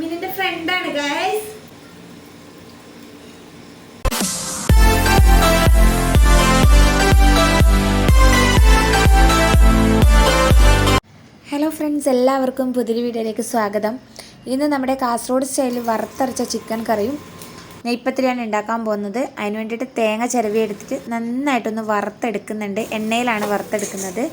മിനിന്റെ ഫ്രണ്ടാണ് guys hello friends എല്ലാവർക്കും പുതിയൊരു വീഡിയോയിലേക്ക് സ്വാഗതം. ഇന്ന് നമ്മുടെ കാസർഗോഡ് സ്റ്റൈലിൽ വറുത്തരച്ച ചിക്കൻ കറിയും നെയ്പ്പത്തിരിയാണ് ഉണ്ടാക്കാൻ പോകുന്നത്. അതിന് വേണ്ടിയിട്ട് തേങ്ങ ചിരവി എടുത്തിട്ട് നന്നായിട്ടൊന്ന് വറുത്തെടുക്കുന്നുണ്ട്. എണ്ണയിലാണ് വറുത്തെടുക്കുന്നത്.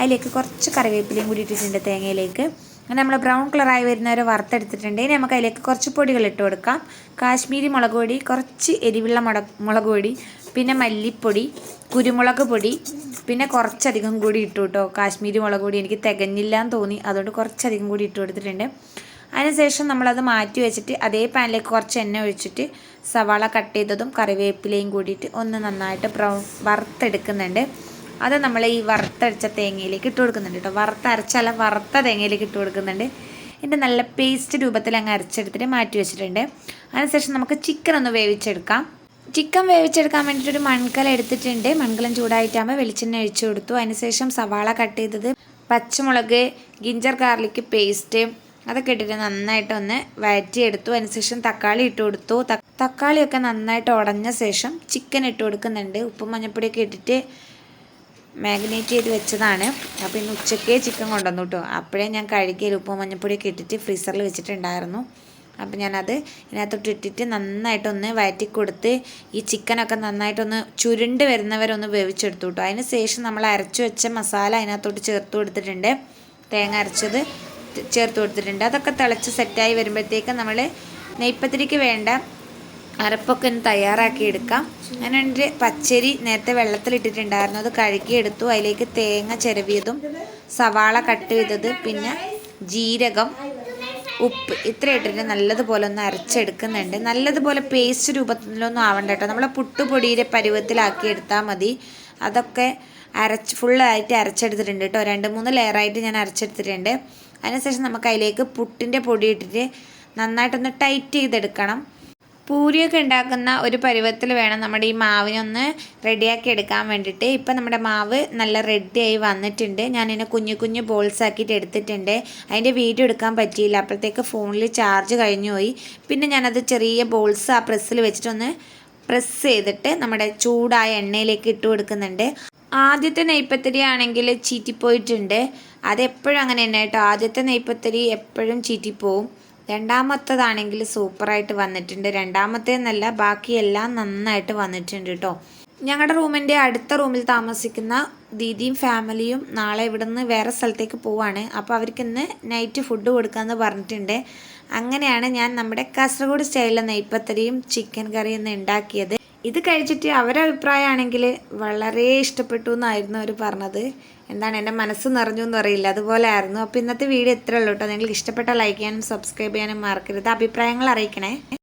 അതിലേക്ക് കുറച്ച് കറിവേപ്പിലയും കൂടി ഇട്ടിട്ടുണ്ട് തേങ്ങയിലേക്ക്. അങ്ങനെ നമ്മൾ ബ്രൗൺ കളറായി വരുന്ന വരുന്നവരെ വറുത്തെടുത്തിട്ടുണ്ട്. ഇനി നമുക്ക് അതിലേക്ക് കുറച്ച് പൊടികൾ ഇട്ട് കൊടുക്കാം. കാശ്മീരി മുളക് പൊടി കുറച്ച് എരിവുള്ള മുള മുളക് പൊടി പിന്നെ മല്ലിപ്പൊടി കുരുമുളക് പൊടി പിന്നെ കുറച്ചധികം കൂടി ഇട്ടു കേട്ടോ കാശ്മീരി മുളക് പൊടി എനിക്ക് തികഞ്ഞില്ല എന്ന് തോന്നി. അതുകൊണ്ട് കുറച്ചധികം കൂടി ഇട്ട് കൊടുത്തിട്ടുണ്ട്. അതിനുശേഷം നമ്മളത് മാറ്റി വെച്ചിട്ട് അതേ പാനിലേക്ക് കുറച്ച് എണ്ണ ഒഴിച്ചിട്ട് സവാള കട്ട് ചെയ്തതും കറിവേപ്പിലയും കൂടിയിട്ട് ഒന്ന് നന്നായിട്ട് ബ്രൗൺ വറുത്തെടുക്കുന്നുണ്ട്. അത് നമ്മൾ ഈ വറുത്തരച്ച തേങ്ങയിലേക്ക് ഇട്ട് കൊടുക്കുന്നുണ്ട് കേട്ടോ വറുത്തരച്ചല്ല വറുത്ത തേങ്ങയിലേക്ക് ഇട്ട് കൊടുക്കുന്നുണ്ട്. എന്റെ നല്ല പേസ്റ്റ് രൂപത്തിൽ അങ്ങ് അരച്ചെടുത്തിട്ട് മാറ്റി വെച്ചിട്ടുണ്ട്. അതിനുശേഷം നമുക്ക് ചിക്കൻ ഒന്ന് വേവിച്ചെടുക്കാം. ചിക്കൻ വേവിച്ചെടുക്കാൻ വേണ്ടിയിട്ടൊരു മൺകല എടുത്തിട്ടുണ്ട്. മൺകലം ചൂടായിട്ടാകുമ്പോൾ വെളിച്ചെണ്ണ ഒഴിച്ചു കൊടുത്തു. അതിനുശേഷം സവാള കട്ട് ചെയ്തത് പച്ചമുളക് ഗിഞ്ചർ ഗാർലിക് പേസ്റ്റ് അതൊക്കെ ഇട്ടിട്ട് നന്നായിട്ട് ഒന്ന് വഴറ്റിയെടുത്തു. അതിനുശേഷം തക്കാളി ഇട്ട് കൊടുത്തു. തക്കാളിയൊക്കെ നന്നായിട്ട് ഉടഞ്ഞ ശേഷം ചിക്കൻ ഇട്ട് കൊടുക്കുന്നുണ്ട്. ഉപ്പും മഞ്ഞപ്പൊടിയൊക്കെ ഇട്ടിട്ട് മാഗ്നേറ്റ് ചെയ്ത് വെച്ചതാണ്. അപ്പോൾ ഇന്ന് ഉച്ചക്കേ ചിക്കൻ കൊണ്ടുവന്നു കേട്ടോ അപ്പോഴേ ഞാൻ കഴുകിയ ഉപ്പും മഞ്ഞപ്പൊടിയൊക്കെ ഇട്ടിട്ട് ഫ്രീസറിൽ വെച്ചിട്ടുണ്ടായിരുന്നു. അപ്പോൾ ഞാനത് ഇതിനകത്തോട്ട് ഇട്ടിട്ട് നന്നായിട്ടൊന്ന് വയറ്റി കൊടുത്ത് ഈ ചിക്കനൊക്കെ നന്നായിട്ടൊന്ന് ചുരുണ്ട് വരുന്നവരൊന്ന് വേവിച്ചെടുത്തു കേട്ടോ അതിന് ശേഷം നമ്മൾ അരച്ചു വെച്ച മസാല അതിനകത്തോട്ട് ചേർത്ത് കൊടുത്തിട്ടുണ്ട്. തേങ്ങ അരച്ചത് ചേർത്ത് കൊടുത്തിട്ടുണ്ട്. അതൊക്കെ തിളച്ച് സെറ്റായി വരുമ്പോഴത്തേക്ക് നമ്മൾ നെയ്പ്പത്തിരിക്ക് വേണ്ട അരപ്പൊക്കെ ഒന്ന് തയ്യാറാക്കി എടുക്കാം. അങ്ങനെ പച്ചരി നേരത്തെ വെള്ളത്തിലിട്ടിട്ടുണ്ടായിരുന്നു. അത് കഴുകിയെടുത്തു അതിലേക്ക് തേങ്ങ ചിരവിയതും സവാള കട്ട് ചെയ്തത് പിന്നെ ജീരകം ഉപ്പ്. ഇത്ര ഇട്ടിട്ട് നല്ലതുപോലെ ഒന്ന് അരച്ചെടുക്കുന്നുണ്ട്. നല്ലതുപോലെ പേസ്റ്റ് രൂപത്തിലൊന്നും ആവണ്ട കേട്ടോ. നമ്മളെ പുട്ടുപൊടിയുടെ പരുവത്തിലാക്കി എടുത്താൽ മതി. അതൊക്കെ അരച്ച് ഫുള്ളായിട്ട് അരച്ചെടുത്തിട്ടുണ്ട് കേട്ടോ. രണ്ട് മൂന്ന് ലെയറായിട്ട് ഞാൻ അരച്ചെടുത്തിട്ടുണ്ട്. അതിനുശേഷം നമുക്ക് അതിലേക്ക് പുട്ടിന്റെ പൊടി ഇട്ടിട്ട് നന്നായിട്ടൊന്ന് ടൈറ്റ് ചെയ്തെടുക്കണം. പൂരിയൊക്കെ ഉണ്ടാക്കുന്ന ഒരു പരുവത്തിൽ വേണം നമ്മുടെ ഈ മാവിനൊന്ന് റെഡിയാക്കി എടുക്കാൻ വേണ്ടിയിട്ട്. ഇപ്പം നമ്മുടെ മാവ് നല്ല റെഡിയായി വന്നിട്ടുണ്ട്. ഞാനിതിനെ കുഞ്ഞു കുഞ്ഞു ബോൾസ് ആക്കിയിട്ട് എടുത്തിട്ടുണ്ട്. അതിന്റെ വീഡിയോ എടുക്കാൻ പറ്റിയില്ല. അപ്പോഴത്തേക്ക് ഫോണിൽ ചാർജ് കഴിഞ്ഞു പോയി. പിന്നെ ഞാനത് ചെറിയ ബോൾസ് ആ പ്രസ്സിൽ വെച്ചിട്ടൊന്ന് പ്രസ് ചെയ്തിട്ട് നമ്മുടെ ചൂടായ എണ്ണയിലേക്ക് ഇട്ട് കൊടുക്കുന്നുണ്ട്. ആദ്യത്തെ നെയ്പ്പത്തിരി ആണെങ്കിൽ ചീറ്റിപ്പോയിട്ടുണ്ട്. അതെപ്പോഴും അങ്ങനെ തന്നെ കേട്ടോ. ആദ്യത്തെ നെയ്പ്പത്തിരി എപ്പോഴും ചീറ്റിപ്പോവും. രണ്ടാമത്തതാണെങ്കിൽ സൂപ്പറായിട്ട് വന്നിട്ടുണ്ട്. രണ്ടാമത്തേന്നല്ല ബാക്കിയെല്ലാം നന്നായിട്ട് വന്നിട്ടുണ്ട് കേട്ടോ ഞങ്ങളുടെ റൂമിന്റെ അടുത്ത റൂമിൽ താമസിക്കുന്ന ദീദിയും ഫാമിലിയും നാളെ ഇവിടെ നിന്ന് വേറെ സ്ഥലത്തേക്ക് പോവാണ്. അപ്പോൾ അവർക്ക് ഇന്ന് നൈറ്റ് ഫുഡ് കൊടുക്കാമെന്ന് പറഞ്ഞിട്ടുണ്ട്. അങ്ങനെയാണ് ഞാൻ നമ്മുടെ കാസർഗോഡ് സ്റ്റൈലിലെ നെയ്പ്പത്തരിയും ചിക്കൻ കറിയും ഉണ്ടാക്കിയത്. ഇത് കഴിച്ചിട്ട് അവരുടെ അഭിപ്രായമാണെങ്കിൽ വളരെ ഇഷ്ടപ്പെട്ടു എന്നായിരുന്നു അവർ പറഞ്ഞത്. എന്താണ് എന്റെ മനസ്സ് നിറഞ്ഞു എന്ന് അറിയില്ല. അതുപോലെ ആയിരുന്നു അപ്പോൾ ഇന്നത്തെ വീഡിയോ ഇത്രയുള്ളൂ കേട്ടോ. നിങ്ങൾക്ക് ഇഷ്ടപ്പെട്ട ലൈക്ക് ചെയ്യാനും സബ്സ്ക്രൈബ് ചെയ്യാനും മറക്കരുത്. അഭിപ്രായങ്ങൾ അറിയിക്കണേ.